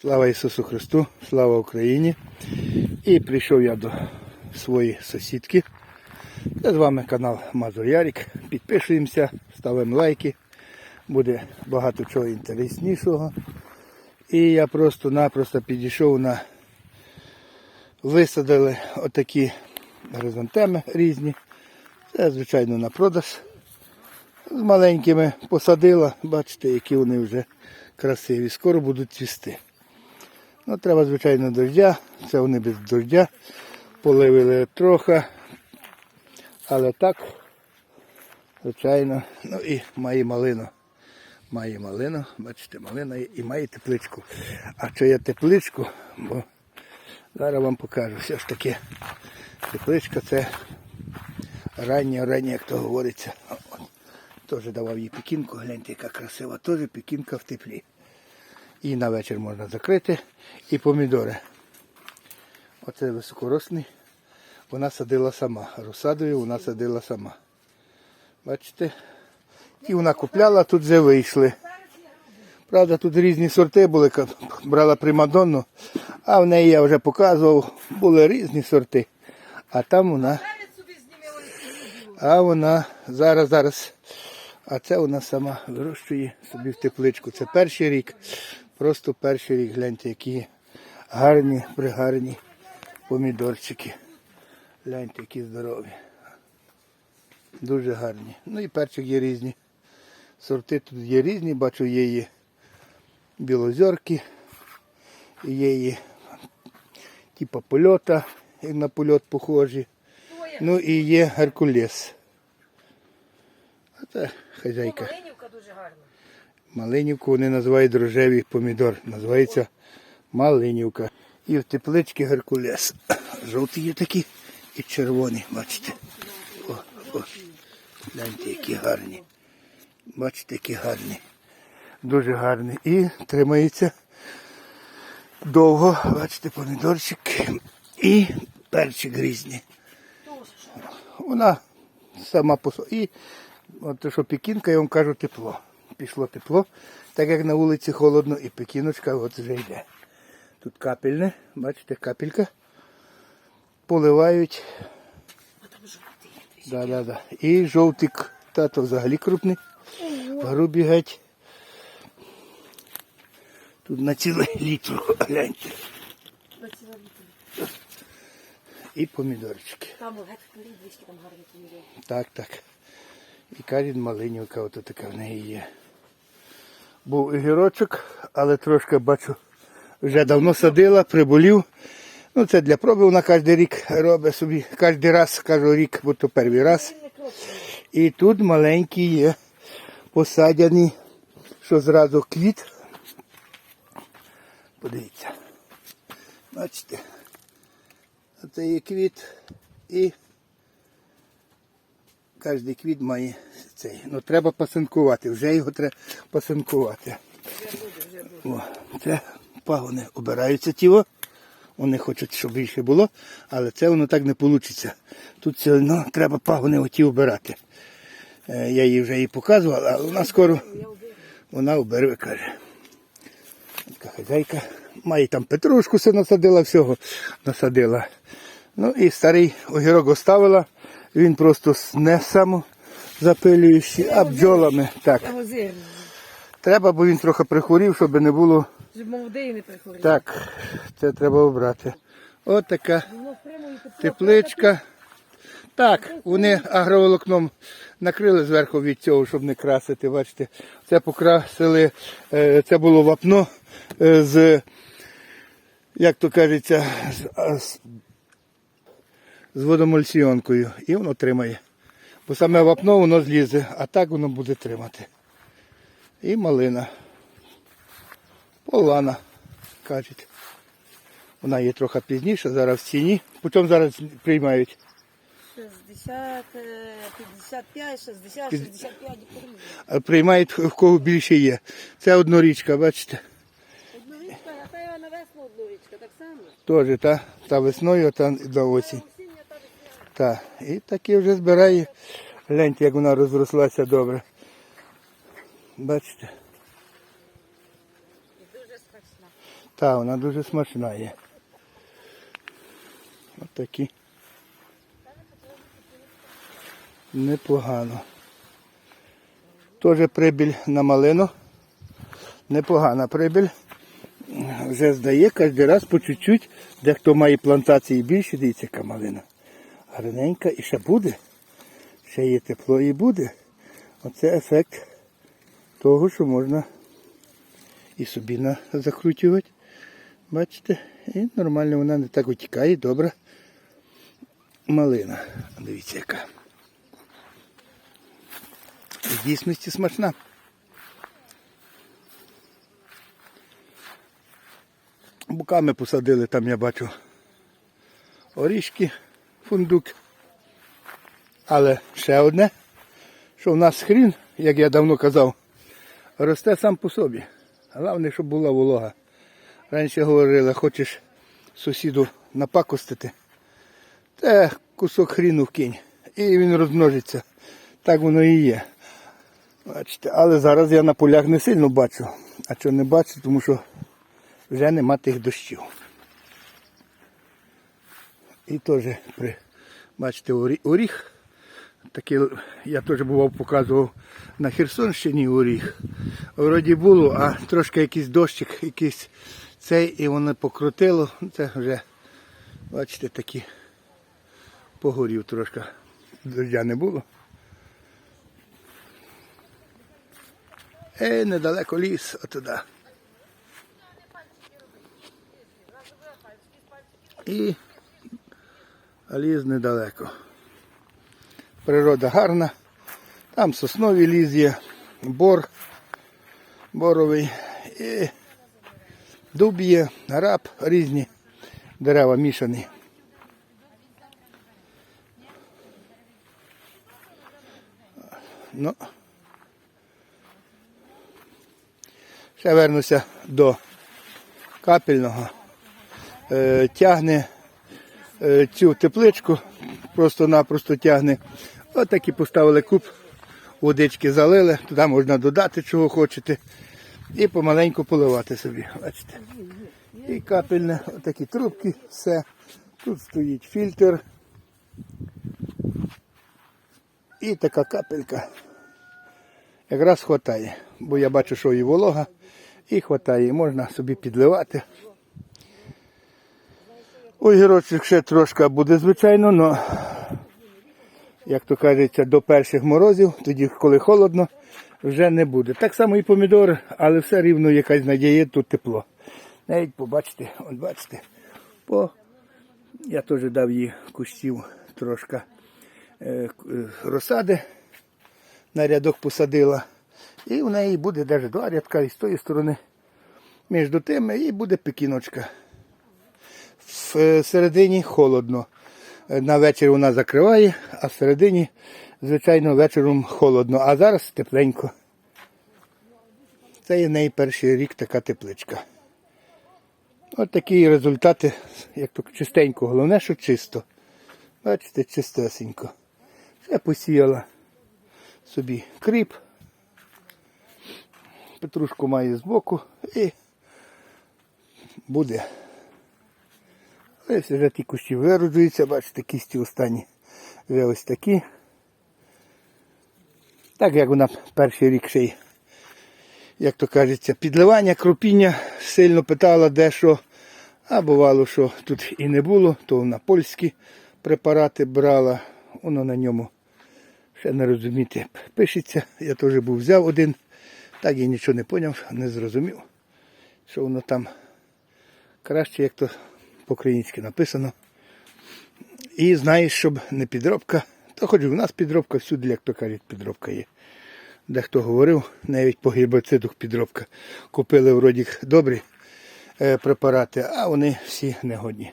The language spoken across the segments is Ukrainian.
Слава Ісусу Христу, слава Україні. І прийшов я до своєї сусідки. Це з вами канал Мазур Ярік. Підписуємося, ставимо лайки. Буде багато чого інтереснішого. І я просто-напросто підійшов на висадили отакі горизонтеми різні. Це, звичайно, на продаж. З маленькими посадила, бачите, які вони вже красиві. Скоро будуть цвісти. Ну, треба, звичайно, дождя. Це вони без дождя. Поливили трохи. Але так, звичайно. Ну і має малину. Має малину, бачите, малина і має тепличку. А що я тепличку, бо зараз вам покажу. Все ж таки, тепличка це рання, рання, як то говориться. Теж давав їй пекінку, гляньте, яка красива, теж пекінка в теплі. І на вечір можна закрити. І помідори. Оце високорослий. Вона садила сама. Розсадою вона садила сама. Бачите? І вона купляла, тут вже вийшли. Правда, тут різні сорти були, брала примадонну, а в неї я вже показував, були різні сорти. А там вона, а вона зараз, зараз, а це вона сама вирощує собі в тепличку. Це перший рік, просто перший рік, гляньте, які гарні, пригарні помідорчики. Гляньте, які здорові. Дуже гарні. Ну і перчик є різні. Сорти тут є різні, бачу, є і білозерки, є і типа польота, як на польот похожі. Ну і є Геркулес. А це хазяйка. Дуже гарна. Малинівку вони називають рожевий помідор. Називається Малинівка. І в тепличці Геркулес. Жовті є такі і червоні, бачите. О, о. Гляньте, які гарні. Бачите, які гарні. Дуже гарні. І тримається довго. Бачите, помідорчик і перчик різні. Вона сама по собі. І от що пекінка, я вам кажу, тепло. Пішло тепло, так як на вулиці холодно, і пекіночка от вже йде. Тут капельне, бачите, капелька. Поливають. Да, да, да. І жовтик, тато взагалі крупний. Грубі геть. Тут на цілий літр, гляньте. І помідорчики. Там геть двічки там гарні помідори. Так, так. І карін малинівка, ото така в неї є. Був огірочок, але трошки бачу, вже давно садила, приболів. Ну, це для проби вона кожен рік робить собі. Кожен раз, кажу рік, бо то перший раз. І тут маленькі є посадяні, що зразу квіт. Подивіться. Бачите. Оце є квіт і Кожний квіт має цей. Ну треба пасинкувати, вже його треба пасинкувати. О, це пагони обираються тіло. Вони хочуть, щоб більше було, але це воно так не вийде. Тут все одно треба пагони оті обирати. Е, Я їй вже їй показував, але вона скоро вона обере, каже. Така хазяйка. Має там петрушку все насадила, всього насадила. Ну і старий огірок оставила. Він просто не самозапилюючий, а бджолами. Так. Треба, бо він трохи прихворів, щоб не було. Щоб молодий не приходив. Так, це треба обрати. От така тепличка. Так, вони агроволокном накрили зверху від цього, щоб не красити. Бачите, це покрасили, е, це було вапно е, з, як то кажеться, з, з, водомульсіонкою. І воно тримає. Бо саме вапно воно злізе, а так воно буде тримати. І малина. Полана, кажуть. Вона є трохи пізніше, зараз в ціні. Потім зараз приймають. 60, е, 55, 60, 65 і Приймають в кого більше є. Це однорічка, бачите. Однорічка, а та я на весну однорічка, так само. Теж та, та весною, та до осінь. Та І такі вже збирає. Гляньте, як вона розрослася добре. Бачите. І дуже смачна. Та, вона дуже смачна є. Ось такі. Непогано. Теж прибіль на малину. Непогана прибіль. Вже здає кожен раз по чуть-чуть. Дехто має плантації більше, дивіться, яка малина. Гарненька і ще буде. Ще є тепло і буде. Оце ефект того, що можна і собі закручувати. Бачите? І нормально вона не так утікає, добра малина. Дивіться яка. В дійсності смачна. Буками посадили, там я бачу орішки, фундук. Але ще одне, що в нас хрін, як я давно казав, росте сам по собі. Головне, щоб була волога. Раніше говорили, хочеш сусіду напакостити, те кусок хріну вкинь. І він розмножиться. Так воно і є. Бачите, але зараз я на полях не сильно бачу. А що не бачу, тому що вже нема тих дощів. І теж бачите, орі- оріг. Такий, я теж бував, показував на Херсонщині оріг. Вроді було, а трошки якийсь дощик, якийсь цей, і воно покрутило. Це вже, бачите, такі погорів трошки. Дождя не було. Е, недалеко ліс, отуди. І а ліс недалеко. Природа гарна. Там сосновий ліс є, бор боровий, і дуб є, граб різні, дерева мішані. Ну, ще вернуся до капельного. Е, тягне цю тепличку, просто-напросто тягне. Отак і поставили куб, водички залили, туди можна додати, чого хочете. І помаленьку поливати собі. Бачите. І капельне, отакі трубки, все. Тут стоїть фільтр. І така капелька. Якраз хватає. Бо я бачу, що і волога, і. І можна собі підливати. Огірочок ще трошки буде, звичайно, але, як то кажеться, до перших морозів, тоді, коли холодно, вже не буде. Так само і помідори, але все рівно якась надія, тут тепло. Навіть побачите, от бачите, по... я теж дав їй кущів трошки е, е, розсади, на рядок посадила. І в неї буде навіть два рядка і з тої сторони. Між тими і буде пекіночка в е, середині холодно. Е, На вечір вона закриває, а всередині, звичайно, вечором холодно. А зараз тепленько. Це є в неї перший рік така тепличка. От такі результати, як то чистенько. Головне, що чисто. Бачите, чистесенько. Ще посіяла собі кріп. Петрушку має збоку і буде. Ось вже ті кущі вироджуються, бачите, кісті останні вже ось такі. Так як вона перший рік ще й, як то кажеться, підливання, кропіння сильно питала дещо, а бувало, що тут і не було, то вона польські препарати брала, воно на ньому ще не розуміти пишеться. Я теж був взяв один, так я нічого не поняв, не зрозумів, що воно там краще, як то по-українськи написано. І знаєш, щоб не підробка, то хоч в нас підробка, всюди, як то кажуть, підробка є. Дехто говорив, навіть по гербицидах підробка. Купили вроді добрі е, препарати, а вони всі негодні.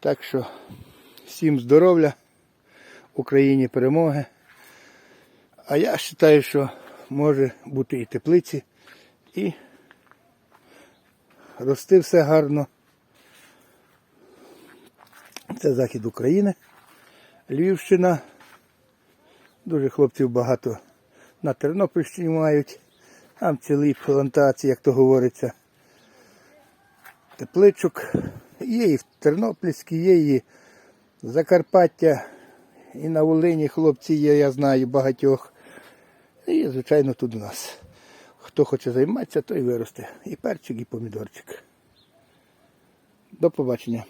Так що всім здоров'я, Україні перемоги. А я вважаю, що може бути і теплиці, і рости все гарно. Це захід України, Львівщина. Дуже хлопців багато на Тернопільщині мають. Там цілі плантації, як то говориться. тепличок. Є і в Тернопільській, є і Закарпаття, і на Волині хлопці є, я знаю, багатьох. І, звичайно, тут у нас. Хто хоче займатися, той виросте. І перчик, і помідорчик. До побачення.